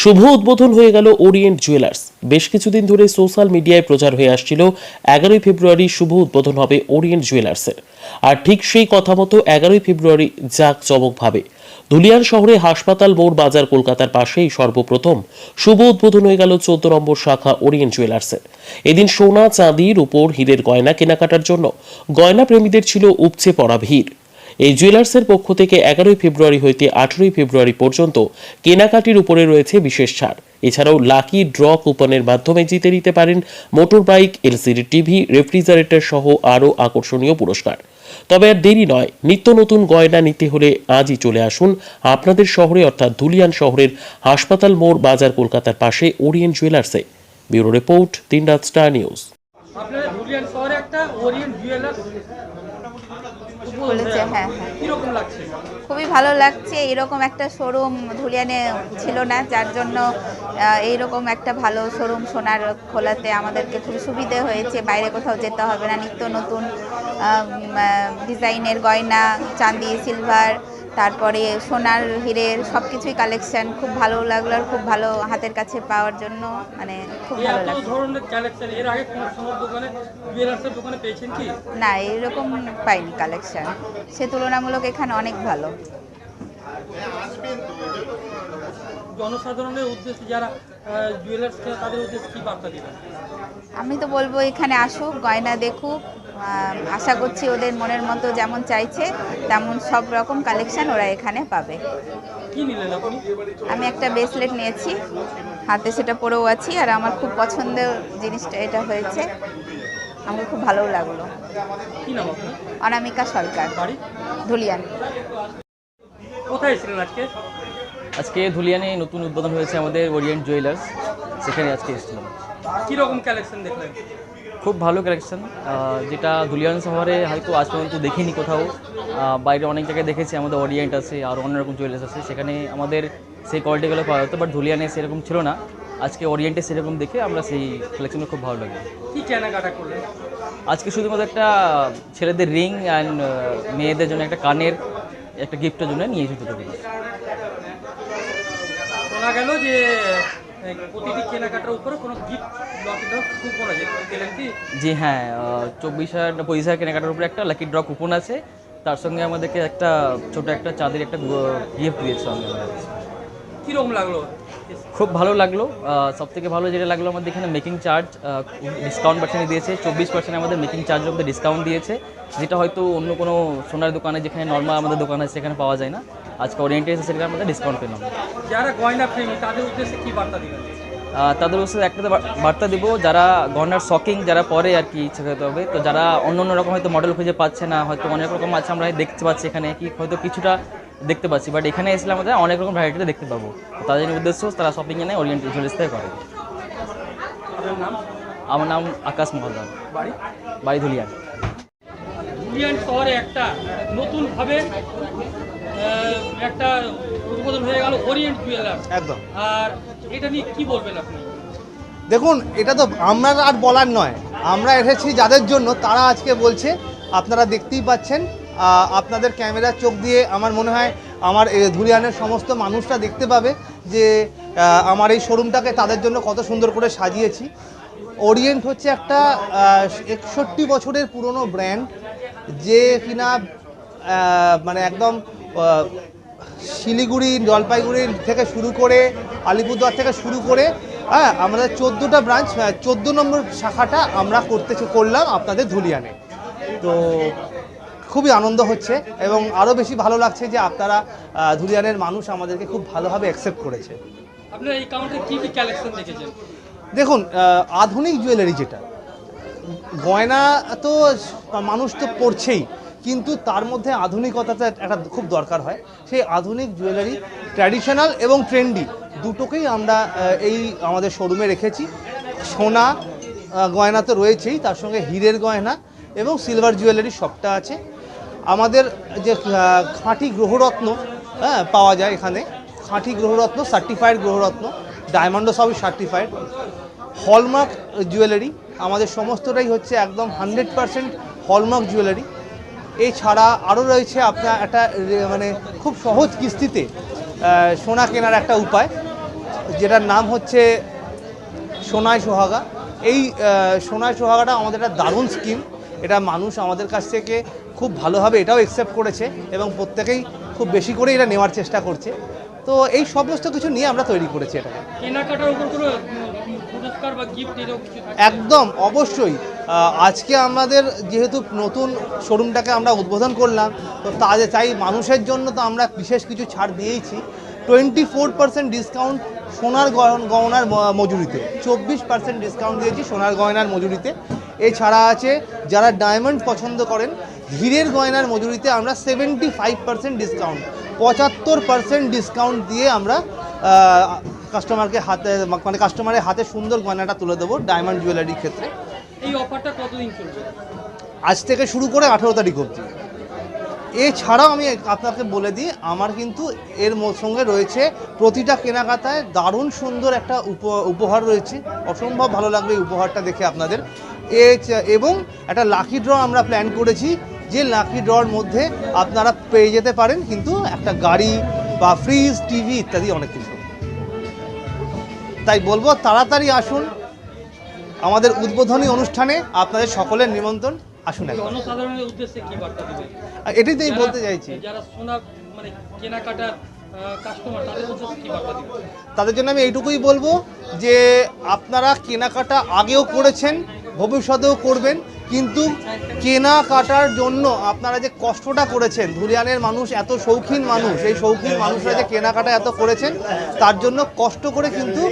শুভ উদ্বোধন হয়ে গেল ওরিয়েন্ট জুয়েলার্স। বেশ কিছুদিন ধরে সোশ্যাল মিডিয়ায় প্রচার হয়ে আসছিল, এগারোই ফেব্রুয়ারি শুভ উদ্বোধন হবে ওরিয়েন্ট জুয়েলার্সের। আর ঠিক সেই কথা মতো এগারোই ফেব্রুয়ারি জাক চমকভাবে ধুলিয়ান শহরে হাসপাতাল মোড় বাজার কলকাতার পাশেই সর্বপ্রথম শুভ উদ্বোধন হয়ে গেল চোদ্দ নম্বর শাখা ওরিয়েন্ট জুয়েলার্সের। এদিন সোনা, চাঁদির উপর হীরের গয়না কেনাকাটার জন্য গয়না প্রেমীদের ছিল উপচে পড়া ভিড়। এই জুয়েলার্সের পক্ষ থেকে এগারোই ফেব্রুয়ারি হইতে আঠেরোই ফেব্রুয়ারি পর্যন্ত কেনাকাটির উপরে রয়েছে বিশেষ ছাড়। এছাড়াও লাকি ড্র কুপনের মাধ্যমে জিতে নিতে পারেন motor bike LCD TV refrigerator সহ আরও আকর্ষণীয় পুরস্কার। তবে আর দেরি নয়, নিত্য নতুন গয়না নিতে হলে আজই চলে আসুন আপনাদের শহরে অর্থাৎ ধুলিয়ান শহরের হাসপাতাল মোড়, বাজার কলকাতার পাশে ওরিয়েন্ট জুয়েলার্সে ব্যুরো রিপোর্ট তিন রাত স্টার নিউজ। একটা ওরিয়েন্ট জুয়েলার্স খুলেছে হ্যাঁ হ্যাঁ। খুবই ভালো লাগছে এরকম একটা শোরুম ধুলিয়ানে ছিল না যার জন্য এইরকম একটা ভালো শোরুম সোনার খোলাতে আমাদেরকে খুব সুবিধে হয়েছে বাইরে কোথাও যেতে হবে না নিত্য নতুন ডিজাইনের গয়না চাঁদি সিলভার তারপরে সোনার হীরের সব কিছুই কালেকশান খুব ভালো লাগল আর খুব ভালো হাতের কাছে পাওয়ার জন্য মানে খুব ভালো লাগল। ধরনের কালেকশন এর আগে কোন সোনার দোকানে জুয়েলার্সের দোকানে পেয়েছেন কি? না এরকম পাইনি কালেকশান সে তুলনামূলক এখানে অনেক ভালো। জনসাধারণের উদ্দেশ্যে যারা জুয়েলার্স তাদের উদ্দেশ্যে কি বার্তা দিবেন? আমি তো বলব এখানে আসুক গয়না দেখুক আশা করছি ওদের মনের মতো যেমন চাইছে তেমন সব রকম কালেকশন ওরা এখানে পাবে। কি নিলেন আপনি? আমি একটা ব্রেসলেট নিয়েছি হাতে সেটা পরেও আছি আর আমার খুব পছন্দের জিনিসটা এটা হয়েছে। আমার খুব ভালোও লাগল। অনামিকা সরকার। ধুলিয়ান। কোথায় এসেছিলেন আজকে? আজকে ধুলিয়ানে নতুন উদ্বোধন হয়েছে আমাদের ওরিয়েন্ট জুয়েলার্স। সেখানে আজকে এসেছিলাম। কীরকম কালেকশন দেখলেন? খুব ভালো কালেকশন। যেটা ধুলিয়ান শহরে হয়তো আজ পর্যন্ত দেখিনি কোথাও। বাইরে অনেক জায়গায় দেখেছি আমাদের ওরিয়েন্ট আছে আর অন্য রকম জুয়েলার্স আছে। সেখানে আমাদের সেই কোয়ালিটিগুলো পাওয়া যেত বাট ধুলিয়ানে সেরকম ছিল না। আজকে ওরিয়েন্টে সেরকম দেখে আমরা সেই কালেকশনগুলো খুব ভালো লাগে। কি কেনাকাটা করলেন? আজকে শুধুমাত্র একটা ছেলেদের রিং অ্যান্ড মেয়েদের জন্য একটা কানের একটা গিফটের জন্য নিয়ে দুটো জিনিস শোনা গেল যে প্রতিটি কেনাকাটার উপরে কোনো গিফট জি হ্যাঁ চব্বিশ হাজার পঁচিশ হাজার কেনাকাটার উপরে একটা লাকি ড্র কুপন আছে। তার সঙ্গে আমাদেরকে একটা ছোট একটা চাঁদের একটা গিফট দিয়েছে সঙ্গে কীরকম লাগল? খুব ভালো লাগল। সব থেকে ভালো যেটা লাগল আমাদের এখানে মেকিং চার্জ ডিসকাউন্ট পার্সেন্ট দিয়েছে। চব্বিশ পার্সেন্ট আমাদের মেকিং চার্জের মধ্যে ডিসকাউন্ট দিয়েছে। যেটা হয়তো অন্য কোনো সোনার দোকানে যেখানে নর্মাল আমাদের দোকান আছে সেখানে পাওয়া যায় না। আজকে ওরিয়েন্টে এসে সেখানে আমাদের ডিসকাউন্ট পেলাম যারা গয়না প্রেমী তাদের উদ্দেশ্যে কি বার্তা দিবেন? তাদের সাথে একটা বার্তা দিব যারা গহনার শকিং যারা পরে আর কি ইচ্ছা করতে হবে তো যারা অন্য অন্য রকম হয়তো মডেল খুঁজে পাচ্ছে না হয়তো অনেক রকম আছে আমরা দেখতে পাচ্ছি এখানে কি হয়তো কিছুটা দেখতে পাচ্ছি বাট এখানে এসলে আমাদের অনেক রকম ভ্যারাইটিতে দেখতে পাবো। তাদের উদ্দেশ্য তারা শপিং এনে ওরিয়েন্ট জুয়েলার্স থেকে করে নাম? আমার নাম আকাশ মহল্লার বাড়ি? বাড়ি ধুলিয়ান ধুলিয়ান শহরে একটা নতুনভাবে একটা উদ্বোধন হয়ে গেল ওরিয়েন্ট জুয়েলার্স একদম। আর এটা নিয়ে কি বলবেন আপনি? দেখুন এটা তো আমরা আর বলার নয়। আমরা এসেছি যাদের জন্য তারা আজকে বলছে আপনারা দেখতেই পাচ্ছেন আপনাদের ক্যামেরার চোখ দিয়ে আমার মনে হয় আমার ধুলিয়ানের সমস্ত মানুষরা দেখতে পাবে যে আমার এই শোরুমটাকে তাদের জন্য কত সুন্দর করে সাজিয়েছি। ওরিয়েন্ট হচ্ছে একটা একষট্টি বছরের পুরনো ব্র্যান্ড যে কিনা মানে একদম শিলিগুড়ি, জলপাইগুড়ি থেকে শুরু করে, আলিপুরদুয়ার থেকে শুরু করে হ্যাঁ আমাদের চোদ্দোটা ব্রাঞ্চ চোদ্দ নম্বর শাখাটা আমরা করতে করলাম আপনাদের ধুলিয়ানে। তো খুবই আনন্দ হচ্ছে এবং আরও বেশি ভালো লাগছে যে আপনারা ধুলিয়ানের মানুষ আমাদেরকে খুব ভালোভাবে অ্যাকসেপ্ট করেছে। আপনার এই কাউন্টারে কি কি কালেকশন দেখেছেন? দেখুন আধুনিক জুয়েলারি যেটা গয়না তো মানুষ তো পড়ছেই কিন্তু তার মধ্যে আধুনিকতাটা একটা খুব দরকার হয়। সেই আধুনিক জুয়েলারি ট্র্যাডিশনাল এবং ট্রেন্ডি দুটোকেই আমরা এই আমাদের শোরুমে রেখেছি। সোনা গয়না তো রয়েছেই তার সঙ্গে হীরের গয়না এবং সিলভার জুয়েলারি সবটা আছে। আমাদের যে খাঁটি গ্রহরত্ন হ্যাঁ পাওয়া যায় এখানে। খাঁটি গ্রহরত্ন সার্টিফাইড গ্রহরত্ন ডায়মন্ডও সবই সার্টিফাইড হলমার্ক জুয়েলারি আমাদের সমস্তটাই হচ্ছে একদম হান্ড্রেড পারসেন্ট হলমার্ক জুয়েলারি এছাড়া আরও রয়েছে আপনার একটা মানে খুব সহজ কিস্তিতে সোনা কেনার একটা উপায়, যেটার নাম হচ্ছে সোনায় সোহাগা। এই সোনায় সোহাগাটা আমাদের একটা দারুণ স্কিম এটা মানুষ আমাদের কাছ থেকে খুব ভালোভাবে এটাও অ্যাকসেপ্ট করেছে এবং প্রত্যেকেই খুব বেশি করে এটা নেওয়ার চেষ্টা করছে। তো এই সমস্ত কিছু নিয়ে আমরা তৈরি করেছি এটাকে? একদম অবশ্যই। আজকে আমাদের যেহেতু নতুন শোরুমটাকে আমরা উদ্বোধন করলাম তো তাদের তাই মানুষের জন্য তো আমরা বিশেষ কিছু ছাড় দিয়েইছি। টোয়েন্টি ফোর পার্সেন্ট ডিসকাউন্ট সোনার গহনার ম- মজুরিতে। চব্বিশ পার্সেন্ট ডিসকাউন্ট দিয়েছি সোনার গয়নার মজুরিতে। এছাড়া আছে যারা ডায়মন্ড পছন্দ করেন হীরের গয়নার মজুরিতে আমরা সেভেন্টি ফাইভ পার্সেন্ট ডিসকাউন্ট পঁচাত্তর পার্সেন্ট ডিসকাউন্ট দিয়ে আমরা কাস্টমারকে হাতে মানে কাস্টমারের হাতে সুন্দর গয়নাটা তুলে দেবো ডায়মন্ড জুয়েলারির ক্ষেত্রে। এই অফারটা কতদিন চলবে? আজ থেকে শুরু করে আঠেরো তারিখ অবধি। এছাড়াও আমি আপনাকে বলে দিই আমার কিন্তু এর সঙ্গে রয়েছে প্রতিটা কেনাকাটায় দারুণ সুন্দর একটা উপ- উপহার রয়েছে। অসম্ভব ভালো লাগবে এই উপহারটা দেখে আপনাদের। এ- এবং একটা লাকি ড্র আমরা প্ল্যান করেছি যে লাকি ড্রর মধ্যে আপনারা পেয়ে যেতে পারেন কিন্তু একটা গাড়ি বা ফ্রিজ টিভি ইত্যাদি অনেক কিছু। তাই বলব তাড়াতাড়ি আসুন আমাদের উদ্বোধনী অনুষ্ঠানে আপনাদের সকলের নিমন্ত্রণ আসুন জনসাধারণের উদ্দেশ্যে কি বার্তা দিবে এটাই তো আমি বলতে চাইছি। যারা সোনা মানে কেনাকাটার কাস্টমার তাদের উদ্দেশ্যে কি বার্তা দিবে তাদের জন্য আমি এইটুকুই বলব যে আপনারা কেনাকাটা আগেও করেছেন ভবিষ্যতেও করবেন, কিন্তু কেনাকাটার জন্য আপনারা যে কষ্টটা করেছেন, ধুলিয়ানের মানুষ এত শৌখিন মানুষ এই শৌখিন মানুষরা যে কেনাকাটা এত করেছেন, তার জন্য কষ্ট করে কিন্তু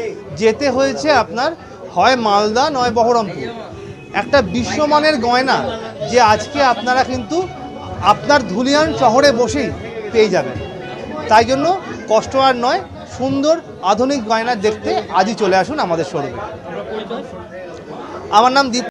যেতে হয়েছে আপনার, হয় মালদা, নয় বহরমপুর। একটা বিশ্বমানের গয়না যে আজকে আপনারা কিন্তু আপনার ধুলিয়ান শহরে বসেই পেয়ে যাবেন। তাই জন্য কষ্ট আর নয়, সুন্দর আধুনিক গয়না দেখতে আজই চলে আসুন আমাদের পরিচয় আমার নাম দীপ